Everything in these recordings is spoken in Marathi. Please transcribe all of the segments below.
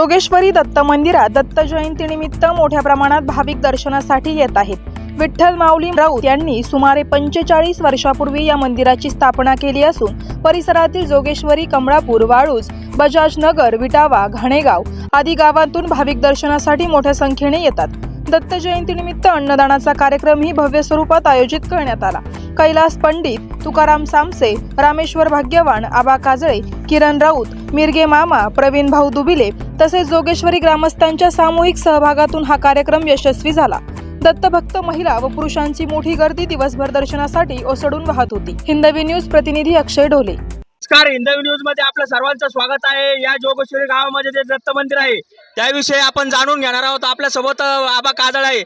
जोगेश्वरी दत्त मंदिरात दत्त जयंतीनिमित्त मोठ्या प्रमाणात भाविक दर्शनासाठी येत आहेत. विठ्ठल माऊली राऊत यांनी सुमारे पंचेचाळीस वर्षापूर्वी या मंदिराची स्थापना केली असून परिसरातील जोगेश्वरी कमळापूर वाळूज बजाज नगर विटावा घाणेगाव आदी गावांतून भाविक दर्शनासाठी मोठ्या संख्येने येतात. दत्त जयंतीनिमित्त अन्नदानाचा कार्यक्रमही भव्य स्वरूपात आयोजित करण्यात आला. कैलास पंडित तुकाराम सामसे रामेश्वर भाग्यवान आबा काजळे किरण राऊत मिरगे मामा प्रवीण भाऊ दुबिले तसेच जोगेश्वरी ग्रामस्थांच्या सामूहिक सहभागातून हा कार्यक्रम यशस्वी झाला. दत्तभक्त महिला व पुरुषांची मोठी गर्दी दिवसभर दर्शनासाठी ओसडून वाहत होती. हिंदवी न्यूज प्रतिनिधी अक्षय ढोले. नमस्कार हिंदवी न्यूजमध्ये आपलं सर्वांचं स्वागत आहे. या जोगेश्वरी गावामध्ये जे दत्त मंदिर आहे त्याविषयी आपण जाणून घेणार आहोत. आपल्यासोबत आबा काजळ आहे.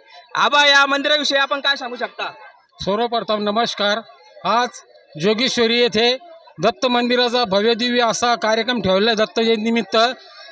आबा या मंदिराविषयी आपण काय सांगू शकता? सर्वप्रथम नमस्कार. आज जोगेश्वरी येथे दत्त मंदिराचा भव्यदिव्य असा कार्यक्रम ठेवला आहे दत्त जयंतीनिमित्त.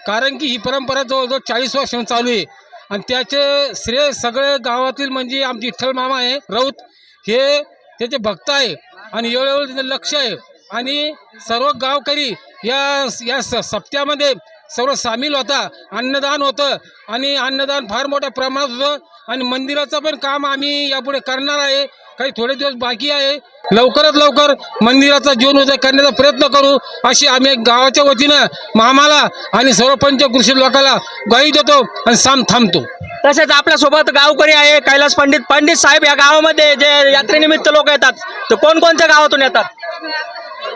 कारण की ही परंपरा जवळजवळ चाळीस वर्षांनी चालू आहे. आणि त्याचे श्रेय सगळे गावातील म्हणजे आमचे विठ्ठल मामा आहे राऊत हे त्याचे भक्त आहे. आणि एवढं त्याचं लक्ष आहे. आणि सर्व गावकरी या या स सप्त्यामध्ये सर्व सामील होता अन्नदान होतं आणि अन्नदान फार मोठ्या प्रमाणात होतं आणि मंदिराचं पण काम आम्ही यापुढे करणार आहे. काही थोडे दिवस बाकी आहे. लवकरात लवकर मंदिराचा जीवनोदय करण्याचा प्रयत्न करू अशी आम्ही गावाच्या वतीनं मामाला आणि सर्व पंचकृषी लोकांना ग्वाही देतो आणि साम थांबतो. तसेच आपल्यासोबत गावकरी आहे कैलास पंडित. पंडित साहेब या गावामध्ये जे यात्रेनिमित्त लोक येतात तर कोणकोणत्या गावातून येतात?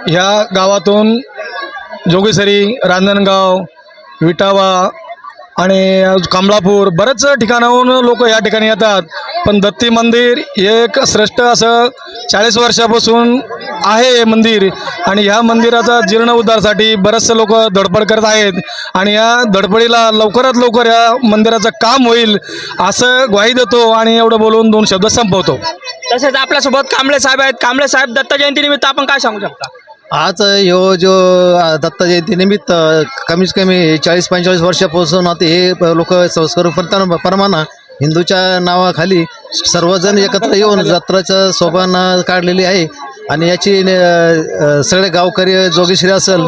ह्या गावातून जोगेसरी रांजणगाव विटावा आणि कमलापूर बरेच ठिकाणाहून लोक या ठिकाणी येतात. पण दत्ती मंदिर हे एक श्रेष्ठ असं चाळीस वर्षापासून आहे हे मंदिर. आणि ह्या मंदिराचा जीर्णोद्धारासाठी बरेचसे लोक धडपड करत आहेत. आणि या धडपडीला लवकरात लवकर या मंदिराचं काम होईल असं ग्वाही देतो आणि एवढं बोलून दोन शब्द संपवतो. तसेच आपल्यासोबत कांबळे साहेब आहेत. कांबळे साहेब दत्त जयंतीनिमित्त आपण काय सांगू शकता? आज ह्यो जो दत्त जयंतीनिमित्त कमीत कमी चाळीस पंचेचाळीस वर्षापासून आता हे लोक संस्कार परमाना हिंदूच्या नावाखाली सर्वजण एकत्र येऊन जत्राचं सोपान काढलेली आहे. आणि याची सगळे गावकरी जोगेश्वरी असेल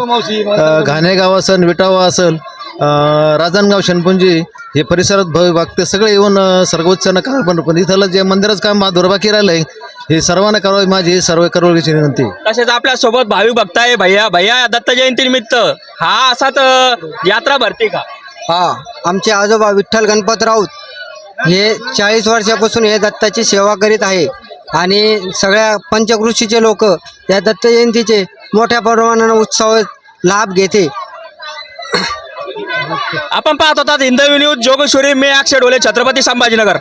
घाणेगाव असेल विटावा असेल राजनगाव शनपुंजी हे परिसरात भव्य भक्त सगळे येऊन सर्वोच्चानं करा पण पण इथलं जे मंदिराचं काम मा- दुर्बाकी राहिलं आहे हे सर्वांना करावं माझी सर्व करोडीची विनंती. तसेच आपल्यासोबत भाविक भक्त आहे भैया भैया दत्त जयंतीनिमित्त हा असाच यात्रा भरते का? हा आमचे आजोबा विठ्ठल गणपत राऊत हे चाळीस वर्षापासून हे दत्ताची सेवा करीत आहे. आणि सगळ्या पंचकृषीचे लोक या दत्त जयंतीचे मोठ्या प्रमाणानं उत्सव लाभ घेते. आपण पाहत होतात हिंदवी न्यूज जोगेश्वरी मी अक्षय डोले छत्रपती संभाजीनगर.